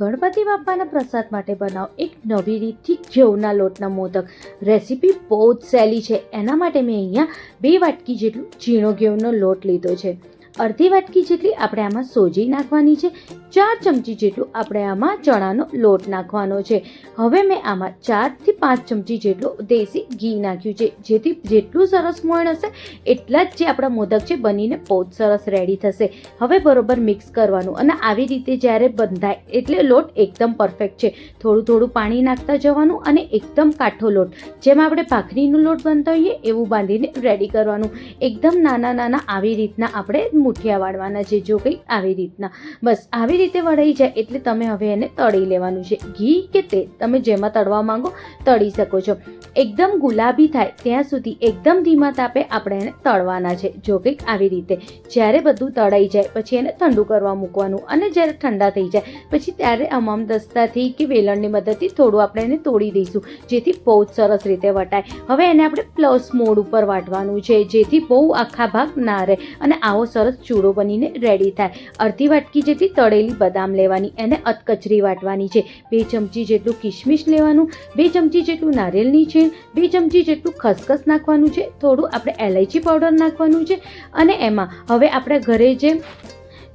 ગણપતિ બાપાના પ્રસાદ માટે બનાવો એક નવી રીતથી ઘઉંના લોટના મોદક. રેસીપી બહુ જ સહેલી છે. એના માટે મેં અહીંયા બે વાટકી જેટલું ઝીણો ઘઉંનો લોટ લીધો છે. અડધી વાટકી જેટલી આપણે આમાં સોજી નાખવાની છે. ચાર ચમચી જેટલું આપણે આમાં ચણાનો લોટ નાખવાનો છે. હવે મેં આમાં ચારથી પાંચ ચમચી જેટલું દેશી ઘી નાખ્યું છે. જેથી જેટલું સરસ મોણ હશે, એટલા જ જે આપણા મોદક છે બનીને બહુ જ સરસ રેડી થશે. હવે બરોબર મિક્સ કરવાનું અને આવી રીતે જ્યારે બંધાય એટલે લોટ એકદમ પરફેક્ટ છે. થોડું થોડું પાણી નાખતા જવાનું અને એકદમ કાઠો લોટ. જેમ આપણે ભાખરીનો લોટ બનતા હોઈએ, એવું બાંધીને રેડી કરવાનું. એકદમ નાના નાના આવી રીતના આપણે મુઠિયા વાળવાના છે, જો કંઈ આવી રીતના. બસ, આવી રીતે વળાઈ જાય એટલે તમે હવે એને તળી લેવાનું છે. ઘી કે તેલ? તમે જેમાં તળવા માંગો, તળી શકો છો. એકદમ ગુલાબી થાય, ત્યાં સુધી એકદમ ધીમા તાપે આપણે એને તળવાના છે. જો કંઈક આવી રીતે જ્યારે બધું તળાઈ જાય, પછી એને ઠંડુ કરવા મૂકવાનું અને જ્યારે ઠંડા થઈ જાય, પછી ત્યારે અમામ દસ્તાથી કે વેલણની મદદથી થોડું આપણે એને તોડી દઈશું, જેથી બહુ જ સરસ રીતે વટાય. હવે એને આપણે પ્લસ મોડ ઉપર વાટવાનું છે, જેથી બહુ આખા ભાગ ના રહે અને આવો સરસ ચૂડો બનીને રેડી થાય. અડધી વાટકી જેટલી તળેલી બદામ લેવાની, એને અધકચરી વાટવાની છે. બે ચમચી જેટલું કિશમિશ લેવાનું, બે ચમચી જેટલું નારિયેળની છીણ બે ચમચી જેટલું ખસખસ નાખવાનું છે, થોડું આપણે એલાયચી પાવડર નાખવાનું છે અને એમાં હવે આપણે ઘરે જે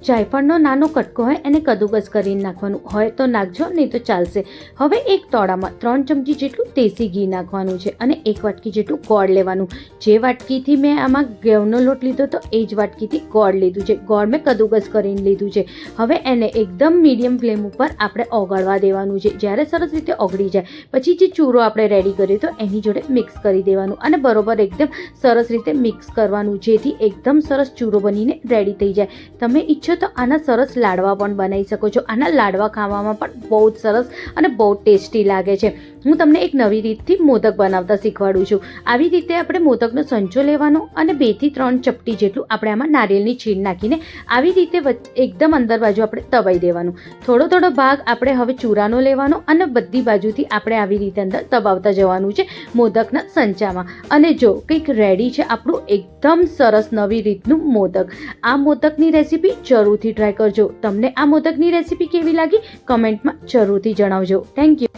જાયફળનો નાનો કટકો હોય, એને કદુકસ કરીને નાખવાનું હોય તો નાખજો, નહીં તો ચાલશે. હવે એક તોડામાં ત્રણ ચમચી જેટલું દેશી ઘી નાખવાનું છે અને એક વાટકી જેટલું ગોળ લેવાનું. જે વાટકીથી મેં આમાં ઘઉંનો લોટ લીધો તો એ જ વાટકીથી ગોળ લીધું છે. ગોળ મેં કદુકસ કરીને લીધું છે. હવે એને એકદમ મીડિયમ ફ્લેમ ઉપર આપણે ઓગળવા દેવાનું છે. જ્યારે સરસ રીતે ઓગળી જાય, પછી જે ચૂરો આપણે રેડી કર્યો તો એની જોડે મિક્સ કરી દેવાનું અને બરોબર એકદમ સરસ રીતે મિક્સ કરવાનું, જેથી એકદમ સરસ ચૂરો બનીને રેડી થઈ જાય. તમે ઈચ્છો તો આના સરસ લાડવા પણ બનાવી શકો છો. આના લાડવા ખાવામાં પણ બહુ જ સરસ અને બહુ ટેસ્ટી લાગે છે. હું તમને એક નવી રીતથી મોદક બનાવતા શીખવાડું છું. આવી રીતે આપણે મોદકનો સંચો લેવાનો અને બેથી ત્રણ ચપટી જેટલું આપણે આમાં નારિયેળની છીણ નાખીને આવી રીતે એકદમ અંદર બાજુ આપણે તવાઈ દેવાનું. થોડો થોડો ભાગ આપણે હવે ચૂરાનો લેવાનો અને બધી બાજુથી આપણે આવી રીતે અંદર તબાવતા જવાનું છે મોદકના સંચામાં. અને જો કંઈક રેડી છે આપણું એકદમ સરસ નવી રીતનું મોદક. આ મોદકની રેસીપી જરૂરથી ટ્રાય કરજો. તમને આ મોદકની રેસીપી કેવી લાગી? કમેન્ટમાં જરૂરથી જણાવજો. Thank you